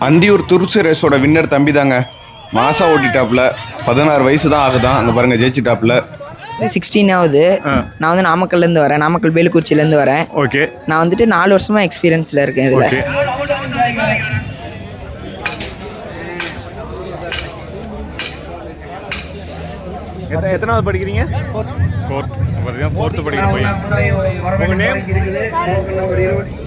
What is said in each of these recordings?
Anthiyur துருசு ரேஸோட winner தம்பி தாங்க மாசா ஓட்டிட்டாப்புல. பதினாறு வயசு தான் ஆகுதான். அங்கே பாருங்க ஜெயிச்சிட்டாப்புல. சிக்ஸ்டீன் ஆகுது. நான் வந்து நாமக்கல்லேருந்து வரேன். நாமக்கல் வேலுக்குறிச்சிலேருந்து வரேன். ஓகே. நான் வந்துட்டு நாலு வருஷமா எக்ஸ்பீரியன்ஸில் இருக்கேன் இதில். ஓகே. எத்த- எத்தனாவது படிக்கிறீங்க? ஃபோர்த் ஃபோர்த் பார்த்தீங்கன்னா ஃபோர்த்து படிக்கிற பையன் உங்கள் நேம்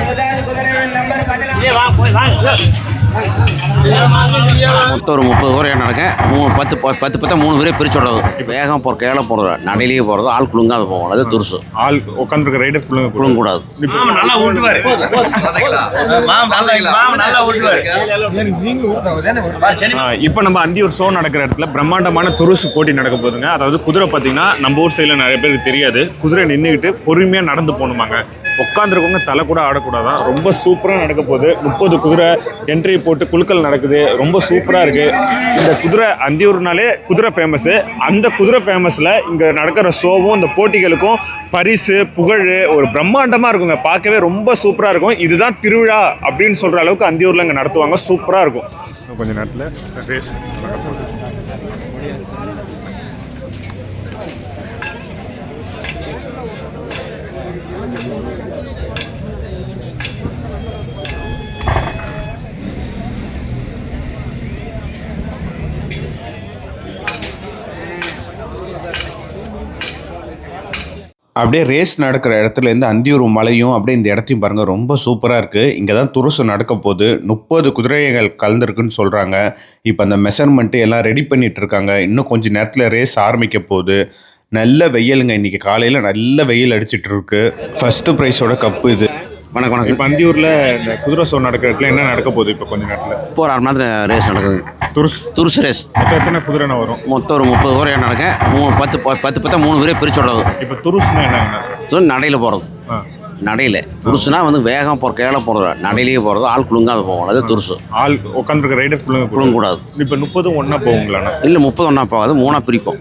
முதலாவது குதிரை நம்பர் பதினாறு மொத்தம் ஒரு முப்பது பேர் நடக்க மூணு பத்து ப- பத்து பத்தா மூணு பேரே பிரிச்சு விடுறது. வேகம் போகிற கேள போகிறது நடையிலேயே போகிறது ஆள் குழுங்காத போகும் அது துருசு. ஆள் உட்காந்துருக்க ரைடர் பிள்ளைங்க கூட குழுங்கக்கூடாது இப்போ நம்ம அந்தியூர் ஷோ நடக்கிற இடத்துல பிரம்மாண்டமான துருசு போட்டி நடக்க போகுதுங்க. அதாவது குதிரை பார்த்தீங்கன்னா நம்ம ஊர் சைடில் நிறைய பேருக்கு தெரியாது. குதிரை நின்றுக்கிட்டு பொறுமையாக நடந்து போகணுமாங்க. உட்காந்துருக்கவங்க தலை கூட ஆடக்கூடாதான் ரொம்ப சூப்பராக நடக்க போகுது. முப்பது குதிரை என்ட்ரி போட்டு குழுக்கள் நடக்குது. ரொம்ப சூப்பராக இருக்குது இந்த குதிரை அந்தியூர்னாலே குதிரை ஃபேமஸ்ஸு அந்த குதிரை ஃபேமஸில் இங்கே நடக்கிற ஷோவும் இந்த போட்டிகளுக்கும் பரிசு புகழ் ஒரு பிரம்மாண்டமாக இருக்குங்க. பார்க்கவே ரொம்ப சூப்பராக இருக்கும். இதுதான் திருவிழா அப்படின்னு சொல்கிற அளவுக்கு அந்தியூரில் இங்கே நடத்துவாங்க. சூப்பராக இருக்கும். கொஞ்ச நேரத்தில் ரேஸ் நடக்கும் அப்படியே ரேஸ் நடக்கிற இடத்துல இருந்து அந்தியூர் மலையும் அப்படியே இந்த இடத்தையும் பாருங்க ரொம்ப சூப்பராக இருக்குது இங்கே தான் துருசு நடக்க போகுது. முப்பது குதிரைகள் கலந்துருக்குன்னு சொல்கிறாங்க இப்போ அந்த மெஷர்மெண்ட்டு எல்லாம் ரெடி பண்ணிட்டு இருக்காங்க. இன்னும் கொஞ்சம் நேரத்தில் ரேஸ் ஆரம்பிக்க போகுது. நல்ல வெயிலுங்க இன்னைக்கு காலையில் நல்ல வெயில் அடிச்சிட்டு இருக்கு. ஃபர்ஸ்ட் ப்ரைஸோட கப்பு இது. வணக்கம் வணக்கம். இப்போ அந்தியூரில் இந்த குதிரை ஷோ நடக்கிற இடத்துல என்ன நடக்க போகுது இப்போ கொஞ்ச நேரத்தில்? இப்போ ஒரு அரை மணி நேரத்தில் ரேஸ் நடக்குது துருஸ். துருசு ரேஸ் மொத்தம் எத்தனை குதிரைனா வரும்? மொத்தம் ஒரு முப்பது பேர் நடக்க மூணு பத்து பத்து பத்தா மூணு பேரே பிரிச்சு விடுறது. இப்போ துருஸ்னா துரு நடையில் போகிறது நடையில். துருசுனா வந்து வேகம் போகிற கேள போகிறது நடையிலேயே போகிறது ஆள் குழுங்காத போகும் அது துருசு. ஆள் உட்காந்துருக்க ரைடர் கூட குழுங்கக்கூடாது இப்போ முப்பதும் ஒன்றா போகுங்களாண்ணா? இல்லை முப்பது ஒன்றா போகாது மூணாக பிரிப்போம்.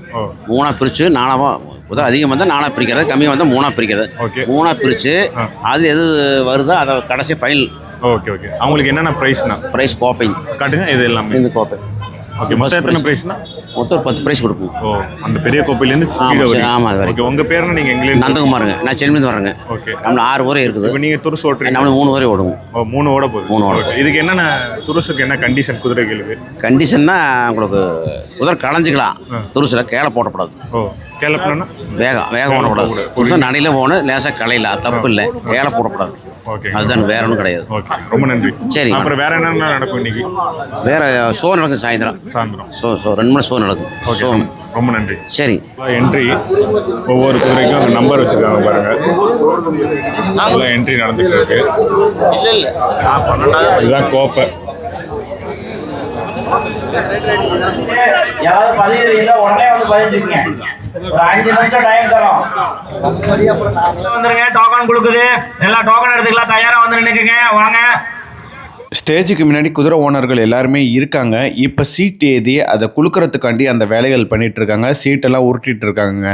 மூணாக பிரித்து நாலாவா உதவி அதிகம் வந்தால் நாலாக பிரிக்கிறது கம்மியாக வந்தால் மூணாக பிரிக்கிறது. ஓகே. மூணாக பிரித்து அது எது வருதோ அதை கடைசி ஃபைனல் ஓகே ஓகே. அவங்களுக்கு என்னென்ன ப்ரைஸ்ண்ணா ப்ரைஸ் கோப்பை காட்டுங்க இது எல்லாமே. இந்த கோப்பை ஓகே மொத்தம் எத்தனை ப்ரைஸ்ண்ணா மொத்தம் ஒரு பத்து ப்ரைஸ் கொடுப்போம். ஓ அந்த பெரிய கோப்பையிலேருந்து ஆமா, கீழே சரி, வரைக்கும். ஆமா, அது வரைக்கும். உங்கள் பேருனா நீங்கள் எங்களே நந்தகுமாருங்க. நான் சென்னிலேருந்து வரேங்க. ஓகே. நம்மள ஆறு ஊரே இருக்குது. இப்போ நீங்கள் துருசு ஓட்டுறீங்க நம்மளுக்கு மூணு ஊரே ஓடுவோம். ஓ மூணு ஓட போகுது. மூணு ஓட. இதுக்கு என்னென்ன துருசுக்கு என்ன கண்டிஷன் குதிரைகளுக்கு கண்டிஷன்னா உங்களுக்கு குதிரை களைஞ்சிக்கலாம். துருசில் கேளை போடக்கூடாது ஓ கேளப்பலன்னா வேகம் வேகம் ஓடக்கூடாது துருசு நடையில் போகணும் லேசாக களையில. தப்பு இல்லை. கேளை போடக்கூடாது அதுதான் வேற ஒன்றும் கிடையாது. ஓகே ரொம்ப நன்றி. சரி, அப்புறம் வேற என்னென்ன நடக்கும் இன்னைக்கு? வேற ஷோ நடக்கும் சாயந்தரம். சாயந்தரம். ஷோ ஷோ ரெண்டு மணி ஷோ நடக்கும். ஷோ ரொம்ப நன்றி. சரி. என்ட்ரி ஒவ்வொரு குதிரைக்கும் அந்த நம்பர் வச்சிருக்காங்க பாருங்க. என்ட்ரி நடந்துட்டு இருக்கு இதுதான் கோப்பை. யாராவது பதிவு உடனே வந்து பதிஞ்சுக்கங்க ஒரு அஞ்சு நிமிஷம் டைம் தரோம். வந்துருங்க டோக்கன் கொடுக்குது. எல்லா டோக்கன் எடுத்துக்கலாம். தயாரா வந்து வாங்க. ஸ்டேஜுக்கு முன்னாடி குதிரை ஓனர்கள் எல்லாருமே இருக்காங்க. இப்போ சீட் ஏதி அதை குலுக்கறதுக்காண்டி அந்த வேலைகள் பண்ணிட்டு இருக்காங்க சீட்டெல்லாம் உருட்டிட்டு இருக்காங்க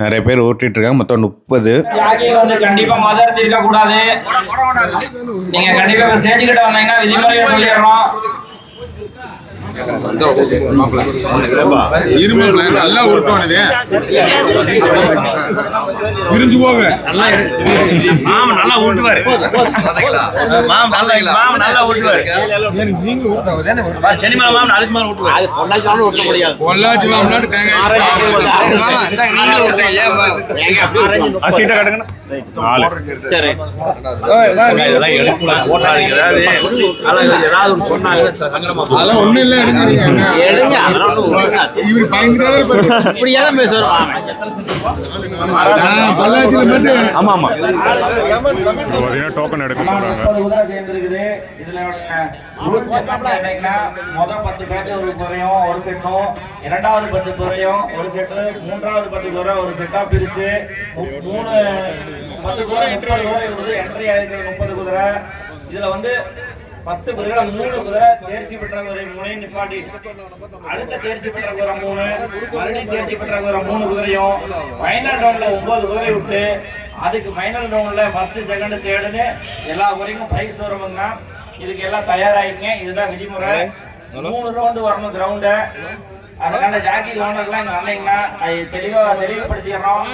நிறைய பேர் உருட்டிட்டு இருக்காங்க மொத்தம் முப்பது. கண்டிப்பா மதர்த்தி இருக்க கூடாது நீங்க கண்டிப்பா ஸ்டேஜ் கிட்ட வந்தீங்கன்னா விதிமுறையை சொல்லிடுறோம். நல்லா உருட்டுவானது விரிஞ்சு போக மாமா நல்லா ஊட்டுவாரு மாமா நல்லா மாமா நல்லா ஊட்டுவாரு நீங்க உருட்டாவதே சென்னிமலை மாமா அதுக்கு மேல ஊட்டுவாரு பொள்ளாச்சி மாமனாட்டு ஆ சீட்டை காட்டுங்கண்ணா நாலு இதெல்லாம் எடுக்கூடாது போட்டாதீங்க ஏதாவது அதான் ஏதாவது ஒன்று சொன்னாங்க. அதெல்லாம் ஒண்ணும் இல்ல இவர் பயங்கர பொள்ளாச்சியில மட்டும் ஆமா ஆமா. பார்த்தீங்கன்னா டோக்கன் எடுக்க போறாங்க. முப்பது குதிரை சேர்ந்துருக்குது. இதுல ரூல்ஸ் என்னன்னா முத பத்து பேருக்கு ஒரு குறையும் ஒரு செட்டும். இரண்டாவது பத்து குறையும் ஒரு செட்டு. மூன்றாவது பத்து குறை ஒரு செட்டா பிரிச்சு மூணு பத்து குதிரை முப்பது இருக்குது என்ட்ரி ஆயிருக்கு முப்பது குதிரை. இதுல வந்து பத்து குதிரை மூணு குதிரை தேர்ச்சி பெற்ற குதிரை மூணு நிப்பாட்டி. அடுத்த தேர்ச்சி பெற்ற குதிரை மூணு மறுபடியும் தேர்ச்சி பெற்ற குதிரை மூணு குதிரையும் ஃபைனல் ரவுண்ட்ல ஒன்பது குதிரை விட்டு அதுக்கு ஃபைனல் ரவுண்ட்ல ஃபர்ஸ்ட் செகண்ட் தேர்டுன்னு எல்லா குதிரைக்கும் பிரைஸ் வருவாங்க இதுக்கு எல்லாம் தயாராகிங்க. இதுதான் விதிமுறை. மூணு ரவுண்டு வரணும் கிரவுண்டு அதனால ஜாக்கி ஓனர்லாம் இங்க வந்தீங்கன்னா தெளிவா தெளிவுபடுத்திடுறோம்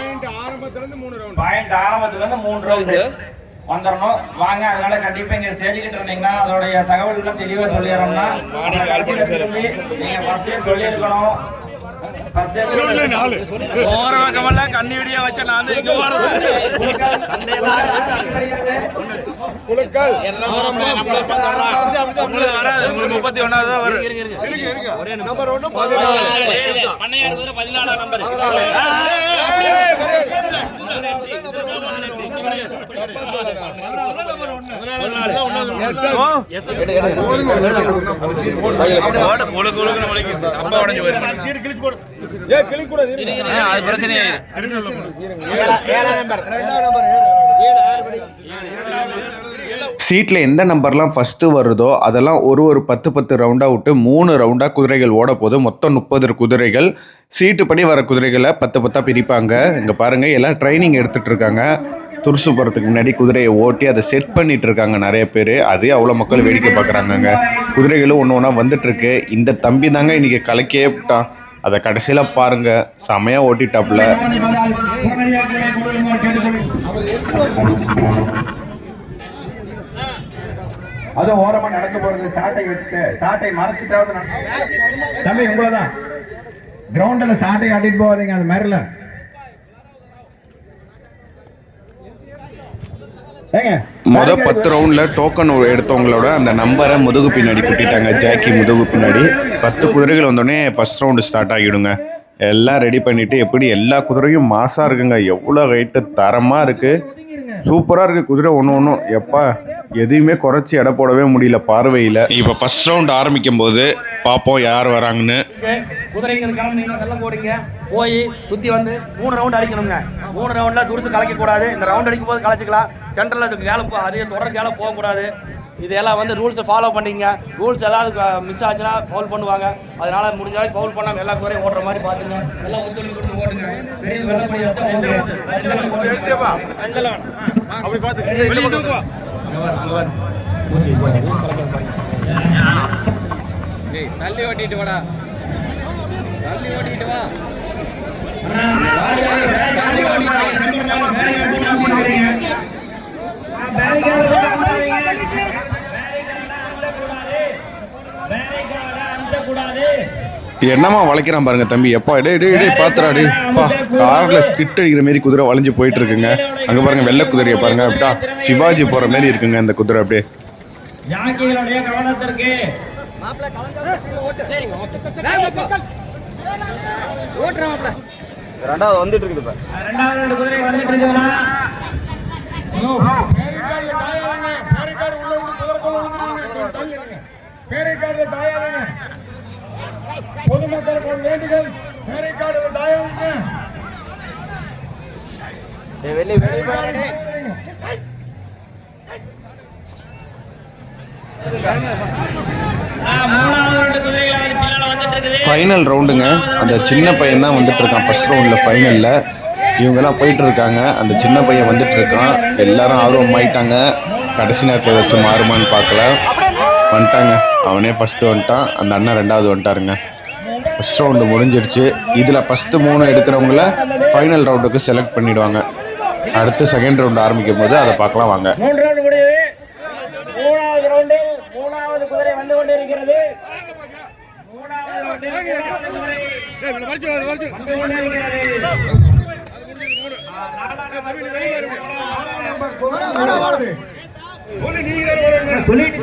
பாயிண்ட் ஆரம்பத்துல இருந்து மூணு ரவுண்டு வந்துடணும் வாங்க அதனால கண்டிப்பா இங்க ஸ்டேஜ் கிட்ட இருந்தீங்கன்னா அதோடைய தகவல் எல்லாம் தெளிவா சொல்லிடுறோம்னா நீங்க ஃபர்ஸ்டே சொல்லியிருக்கணும் போற பக்கமெல்லாம் கண்ணி வெடியா வச்ச நான் உங்களுக்கு வராது உங்களுக்கு முப்பத்தி ஒன்னாவது தான் வரும் நம்பர் ஓட குழு குழுக்குன்னு வலிக்குது. அப்பா சீட்டில் எந்த நம்பர்லாம் ஃபஸ்ட்டு வருதோ அதெல்லாம் ஒரு ஒரு பத்து பத்து ரவுண்டாக விட்டு மூணு ரவுண்டாக குதிரைகள் ஓட போது மொத்தம் முப்பது குதிரைகள். சீட்டு படி வர குதிரைகளை பத்து பத்தாக பிரிப்பாங்க. இங்கே பாருங்கள் எல்லாம் ட்ரைனிங் எடுத்துகிட்டு இருக்காங்க. துருசு போகிறதுக்கு முன்னாடி குதிரையை ஓட்டி அதை செட் பண்ணிட்டு இருக்காங்க நிறைய பேர். அதே அவ்வளோ மக்கள் வேடிக்கை பார்க்குறாங்கங்க. குதிரைகளும் ஒன்று ஒன்றா வந்துட்டுருக்கு. இந்த தம்பி தாங்க இன்றைக்கி கலக்கியே விட்டான். அதை கடைசியில் பாருங்கள் செமையாக ஓட்டிட்டாப்புல. அதுவும் ஓரமா நடக்க போறது சாட்டை வச்சுட்டு சாட்டை மறைச்சிட்டாவது தம்பி உங்களை தான் கிரவுண்டில் சாட்டை ஆட்டிட்டு போகாதீங்க அது மாதிரில மொத பத்து ரவுண்டில் டோக்கன் எடுத்தவங்களோட அந்த நம்பரை முதுகு பின்னாடி குட்டிட்டாங்க. ஜாக்கி முதுகு பின்னாடி. பத்து குதிரைகள் வந்தோடனே ஃபர்ஸ்ட் ரவுண்டு ஸ்டார்ட் ஆகிடுங்க. எல்லாம் ரெடி பண்ணிட்டு எப்படி எல்லா குதிரையும் மாசாக இருக்குங்க. எவ்வளோ வெயிட்டு தரமாக இருக்குது சூப்பராக இருக்குது குதிரை ஒன்று ஒன்றும் எப்பா எதையுமே குறைச்சி எடை போடவே முடியல பார்வையில். இப்போ ஃபர்ஸ்ட் ரவுண்ட் ஆரம்பிக்கும் போது பார்ப்போம் யார் வராங்கன்னு. போய் சுற்றி வந்து மூணு ரவுண்ட் அடிக்கணுங்க. மூணு ரவுண்டில் துருசு கலைக்கக்கூடாது. இந்த ரவுண்ட் அடிக்கும் போது கலைச்சிக்கலாம் சென்டரில் அதுக்கு கேள போ அதே தொடர் கேள போகக்கூடாது. இதெல்லாம் வந்து ரூல்ஸை ஃபாலோ பண்ணிங்க. ரூல்ஸ் எல்லாம் மிஸ் ஆச்சுன்னா ஃபவுல் பண்ணுவாங்க. அதனால் முடிஞ்ச அளவுக்கு ஃபவுல் பண்ணாமல் எல்லா குறையும் ஓடுற மாதிரி பார்த்துங்க. எல்லாம் ஒத்துழைப்பு கொடுத்து ஓடுங்க. பெரிய வெள்ளப்படி அப்படி பார்த்து தள்ளி ஓட்டிட்டு வாடா. தள்ளி ஓட்டிட்டு வா. என்னம்மா வளைக்கிறான் பாருங்க தம்பி. எப்பா டே டே டே பாத்துறா டே பா கார்ல ஸ்கிட் அடிக்கிற மாதிரி குதிரை வளைஞ்சு போயிட்டு இருக்குங்க அங்க பாருங்க வெள்ளை குதிரையை பாருங்க. அப்படியா சிவாஜி போற மாதிரி இருக்குங்க இந்த குதிரை அப்படியே. கவனத்திற்கு. ரெண்டாவது வந்துட்டு இருக்குது இப்போ. ரெண்டாவது ரெண்டு குதிரை வந்துட்டு பொதுமக்களுக்கு வேண்டுதல் பேரைக்காடு வெளியே வெளியே போறே ஆ, மூணாவது ரெண்டு குதிரைகள் வந்து பின்னால வந்துட்டு இருக்குது ஃபைனல் ரவுண்டுங்க அந்த சின்ன பையன் தான் வந்துட்டு இருக்கான் ஃபர்ஸ்ட் ரவுண்டில் ஃபைனலில் இவங்கெல்லாம் போயிட்டு இருக்காங்க அந்த சின்ன பையன் வந்துட்டு இருக்கான் எல்லாரும் ஆர்வம் ஆயிட்டாங்க கடைசி நேரத்தில் ஏதாச்சும் மாறுமான்னு பார்க்கல. வந்துட்டாங்க. அவனே ஃபஸ்ட்டு வந்துட்டான். அந்த அண்ணன் ரெண்டாவது வந்துட்டாருங்க. ஃபஸ்ட் ரவுண்டு முடிஞ்சிருச்சு. இதில் ஃபஸ்ட்டு மூணு எடுக்கிறவங்கள ஃபைனல் ரவுண்டுக்கு செலக்ட் பண்ணிடுவாங்க. அடுத்து செகண்ட் ரவுண்டு ஆரம்பிக்கும் போது அதை பார்க்கலாம் வாங்க. மூன்று ரவுண்டு மூணாவது ரவுண்டு மூணாவது குதிரை வந்து கொண்டிருக்கிறது. மூணாவது சொல்லிட்டு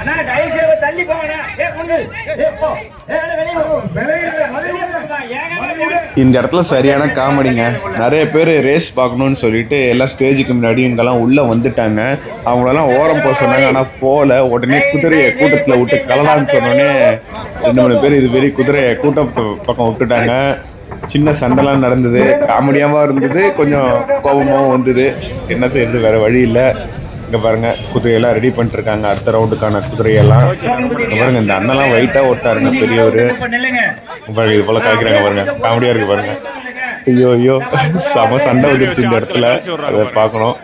அண்ணா தயவு செய்து தள்ளி போங்கண்ணா ஏ கொண்டு ஏ போ ஏ வெளியே போ வெளியே வெளியே ஏங்க இந்த இடத்துல சரியான காமெடிங்க நிறைய பேர் ரேஸ் பார்க்கணுன்னு சொல்லிட்டு எல்லாம் ஸ்டேஜுக்கு முன்னாடி இங்கெல்லாம் உள்ளே வந்துட்டாங்க அவங்களெல்லாம் ஓரம் போக சொன்னாங்க ஆனால் போகல உடனே குதிரையை கூட்டத்தில் விட்டு கலலான்னு சொன்னோடனே ரெண்டு மூணு பேர் இது பெரிய குதிரையை கூட்டம் பக்கம் விட்டுட்டாங்க சின்ன சண்டைலாம் நடந்தது காமெடியாகவும் இருந்தது கொஞ்சம் கோபமாகவும் வந்தது. என்ன செய்யறது வேறு வழி இல்லை. இங்கே பாருங்க குதிரையெல்லாம் ரெடி பண்ணிட்டுருக்காங்க. அடுத்த ரவுண்டுக்கான குதிரையெல்லாம். இங்கே பாருங்க இந்த அண்ணெல்லாம் வெயிட்டாக ஓட்டாருங்க பெரியவர். பாருங்க இது போல காய்க்கிறாங்க பாருங்க. காமெடியாக இருக்கு பாருங்க. ஐயோ ஐயோ செம சண்டை வந்துருச்சு இந்த இடத்துல. அதை பார்க்கணும்.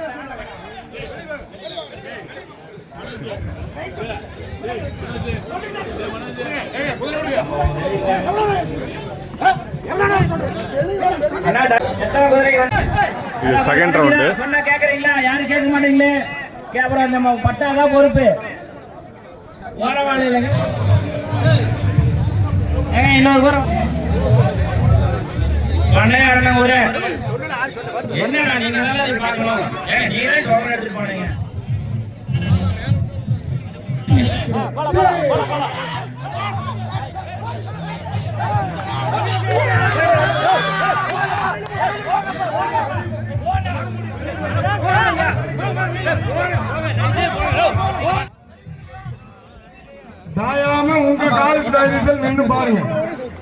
எத்தனை இது செகண்ட் ரவுண்டு சொன்னா கேக்குறீங்களா? யாரும் கேட்க மாட்டீங்களே? அப்புறம் நம்ம பட்டாதான் பொறுப்பு? ஓரவாள் இல்லைங்க ஏங்க. இன்னொரு கூரம் பண்ணையாரன ஊரே. என்னடா நீங்க தானே பார்க்கணும். ஏங்க நீங்களே டோக்கன் எடுத்துட்டு போனீங்க.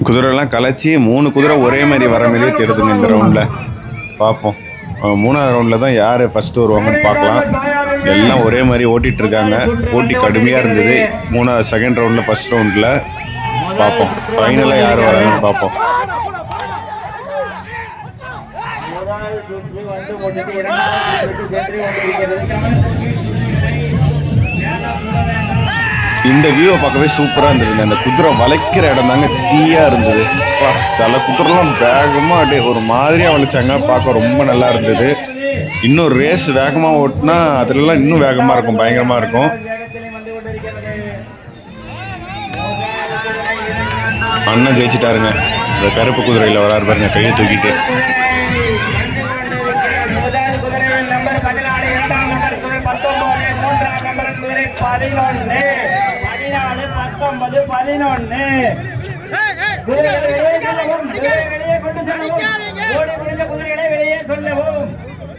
குதிரைலாம் கலைச்சி மூணு குதிரை ஒரே மாதிரி வர மாதிரியே தெரியுதுங்க இந்த ரவுண்டில் பார்ப்போம் மூணாவது ரவுண்டில் தான் யார் ஃபஸ்ட்டு வருவாங்கன்னு பார்க்கலாம். எல்லாம் ஒரே மாதிரி ஓட்டிட்டு இருக்காங்க. போட்டி கடுமையாக இருந்தது. மூணாவது செகண்ட் ரவுண்டில் ஃபஸ்ட் ரவுண்டில் பார்ப்போம் ஃபைனலாக யார் வராங்கன்னு பார்ப்போம் இரண்டாவது சுற்று சென்று கொண்டிருக்கிறது இந்த வியூவை பார்க்கவே சூப்பராக இருந்ததுங்க. அந்த குதிரை வளைக்கிற இடம் தாங்க தீயாக இருந்தது. அப்பா, சில குதிரைலாம் வேகமாக அப்படியே ஒரு மாதிரியாக வளைச்சாங்க பார்க்க ரொம்ப நல்லா இருந்தது. இன்னும் ரேஸ் வேகமாக ஓட்டினா அதுலலாம் இன்னும் வேகமாக இருக்கும் பயங்கரமாக இருக்கும். அண்ணன் ஜெயிச்சிட்டாருங்க. இந்த கருப்பு குதிரையில் வராரு பாருங்க கையை தூக்கிட்டு. பதினொன்று. பதினொன்று குதிரைகளை வெளியே கொண்டு செல்லவும். ஓடி முடிந்த குதிரைகளை வெளியே சொல்லவும்.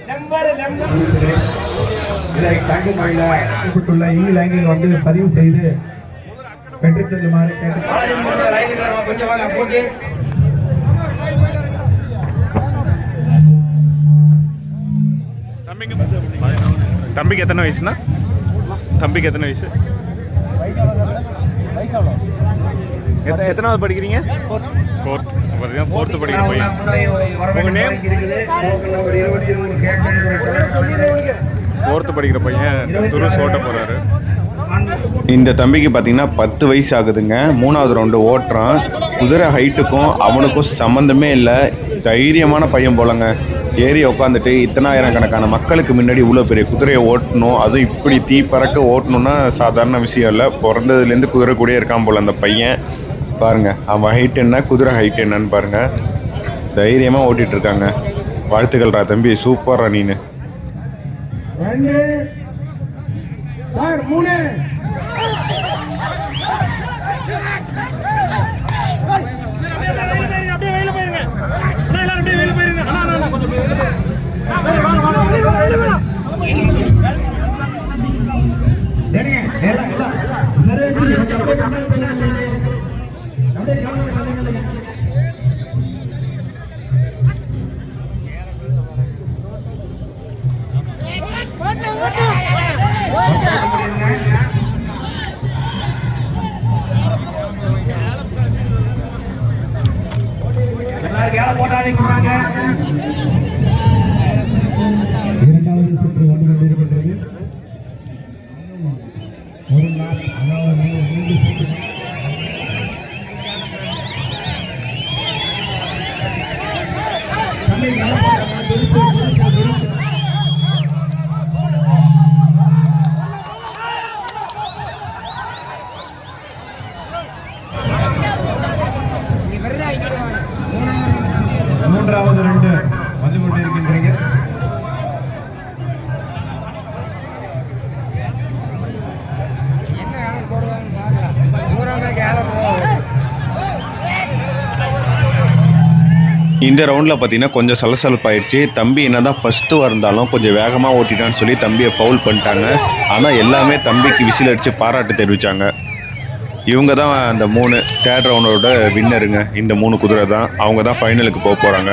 Number number. இதை குறிப்பிட்டுள்ள இ லைனில் வந்து பதிவு செய்து பெற்றுச் செல்லுமாறு கேட்டு கொஞ்சம் வாங்க போட்டி. தம்பிக்கு தம்பிக்கு எத்தனை வயசுனா தம்பிக்கு எத்தனை வயசு? எத்த- எத்தனாவது படிக்கிறீங்க? ஃபோர்த் பார்த்தீங்கன்னா ஃபோர்த்து படிக்கிற பையன். நேம் ஃபோர்த்து படிக்கிற பையன் துருஸ் ஓட்ட போறாரு. இந்த தம்பிக்கு பார்த்தீங்கன்னா பத்து வயசு ஆகுதுங்க. மூணாவது ரவுண்டு ஓட்டுறான். குதிரை ஹைட்டுக்கும் அவனுக்கும் சம்மந்தமே இல்லை. தைரியமான பையன் போலங்க. ஏறி உட்காந்துட்டு இத்தனாயிரம் கணக்கான மக்களுக்கு முன்னாடி இவ்வளோ பெரிய குதிரையை ஓட்டணும். அதுவும் இப்படி தீ பறக்க ஓட்டணும்னா சாதாரண விஷயம் இல்லை. பிறந்ததுலேருந்து குதிரை கூடயே இருக்கான் போல அந்த பையன். பாருங்க அவன் ஹைட் என்ன குதிரை ஹைட் என்னன்னு பாருங்க. தைரியமாக ஓட்டிட்டு இருக்காங்க. வாழ்த்துக்கள்ரா தம்பி சூப்பர்ரா நீனு. எல்லாம் சரி சரி கொஞ்சம் அப்படியே கவனம் பண்ணுங்க. அப்படியே கவனம் பண்ணுங்க. எல்லாரும் இந்த ரவுண்டில் பார்த்தீங்கன்னா கொஞ்சம் சலசலப்பாயிடுச்சு தம்பி என்ன தான் ஃபஸ்ட்டு வந்தாலும் கொஞ்சம் வேகமாக ஓட்டிட்டான்னு சொல்லி தம்பியை ஃபவுல் பண்ணிட்டாங்க. ஆனால் எல்லாமே தம்பிக்கு விசில் அடித்து பாராட்டு தெரிவித்தாங்க இவங்க தான் அந்த மூணு தேர்ட் ரவுண்டோட வின்னருங்க இந்த மூணு குதிரை தான். அவங்க தான் ஃபைனலுக்கு போக போகிறாங்க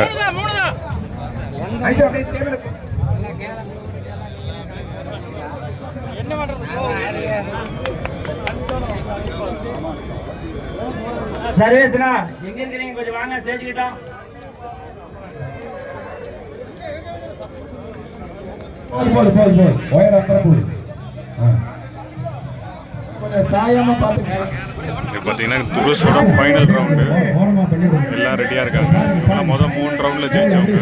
சர்வேஸ்னா எங்க இருக்கிறீங்க? கொஞ்சம் வாங்க ஸ்டேஜ் கிட்ட. போடு போடு போடு ஒயர் அப்புறம் போடு. ஆ. கொஞ்சம் சாயாம பாத்துங்க இது பார்த்தீங்கன்னா துருசோட ஃபைனல் ரவுண்டு. எல்லாம் ரெடியாக இருக்காங்க. நான் மொதல் மூணு ரவுண்டில் ஜெயிச்சவங்க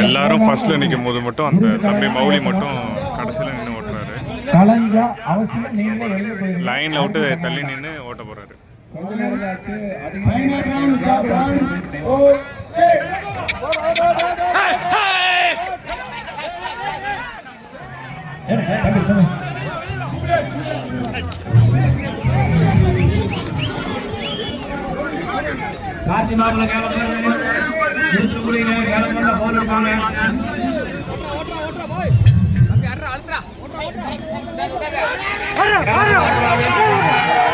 எல்லாரும் ஃபர்ஸ்ட்ல நிற்கும் போது மட்டும் அந்த தம்பி மௌலி மட்டும் கடைசியில் நின்று ஓட்டுறாரு. கலைஞ்சா அவசியம் நீங்களே வெளியே போயிடலாம் லைனில் விட்டு தள்ளி நின்று ஓட்ட போறாரு. கொஞ்ச நேரம் ஆச்சு. காட்சி மாப்பிள்ள கிளம்புறது திருத்துக்குடிங்க கிளம்புறத போன் இருப்பாங்க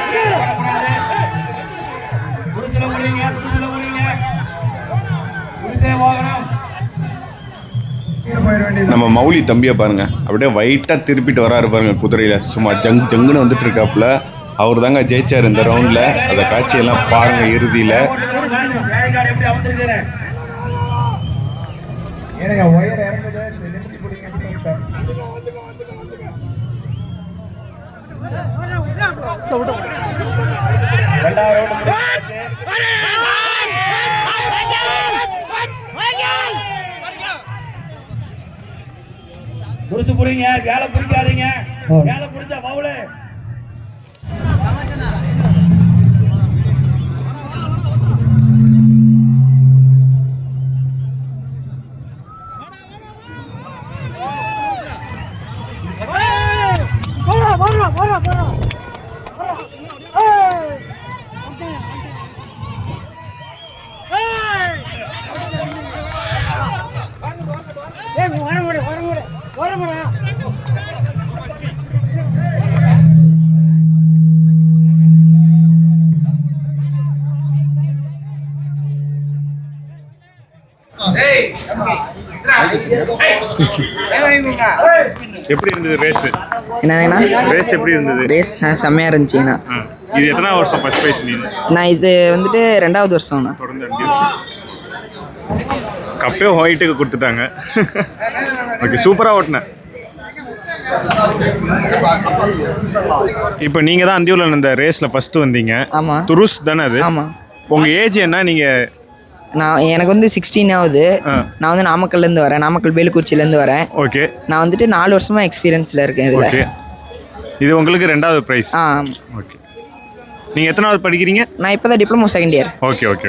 குடிச்சிட முடியுங்க குடிச்சே போகணும் போயிட வேண்டியது நம்ம மௌலி தம்பியை பாருங்க. அப்படியே வைட்டாக திருப்பிட்டு வராரு பாருங்க குதிரையில். சும்மா ஜங் ஜங்குன்னு வந்துட்டு இருக்காப்புல. அவர் தாங்க ஜெயிச்சார் இந்த ரவுண்டில் அந்த காட்சியெல்லாம் பாருங்க இறுதியில். வேலைக்காரர் எப்படி அமர்ந்திருக்கிறேன் ஏனுங்க ஒயர் இறங்குது நிமித்தி பிடிங்க ரெண்டாவது ரவுண்ட் முடிஞ்சாச்சு துருத்து புடிங்க வேலை பிடிக்காதீங்க வேலை பிடிச்சா பவுலு எப்படி இருந்தது ரேஸ் என்னதுண்ணா ரேஸ் எப்படி இருந்தது? ரேஸ் செம்மையாக இருந்துச்சுண்ணா ஆ. இது எத்தனை வருஷம் ஃபர்ஸ்ட் ப்ரைஸ் நீ? நான் இது வந்துட்டு ரெண்டாவது வருஷம்ண்ணா. கப்பே ஒயிட்டுக்கு கொடுத்துட்டாங்க. ஓகே சூப்பராக ஓட்டினேன் இப்போ நீங்கள் தான் அந்தியூரில் இந்த ரேஸில் ஃபஸ்ட்டு வந்தீங்க. ஆமாம் துருஸ் தானே அது? ஆமாம் உங்கள் ஏஜ் என்ன? நீங்கள் நான் எனக்கு வந்து சிக்ஸ்டீன் ஆகுது. நான் வந்து நாமக்கல்லேருந்து வரேன். நாமக்கல் வேலுக்குறிச்சிலேருந்து வரேன். ஓகே நான் வந்துட்டு நாலு வருஷமாக எக்ஸ்பீரியன்ஸில் இருக்கேன் இதில். இது உங்களுக்கு ரெண்டாவது ப்ரைஸ் ஆ. ஓகே நீங்கள் எத்தனாவது படிக்கிறீங்க? நான் இப்போ தான் diploma second year okay okay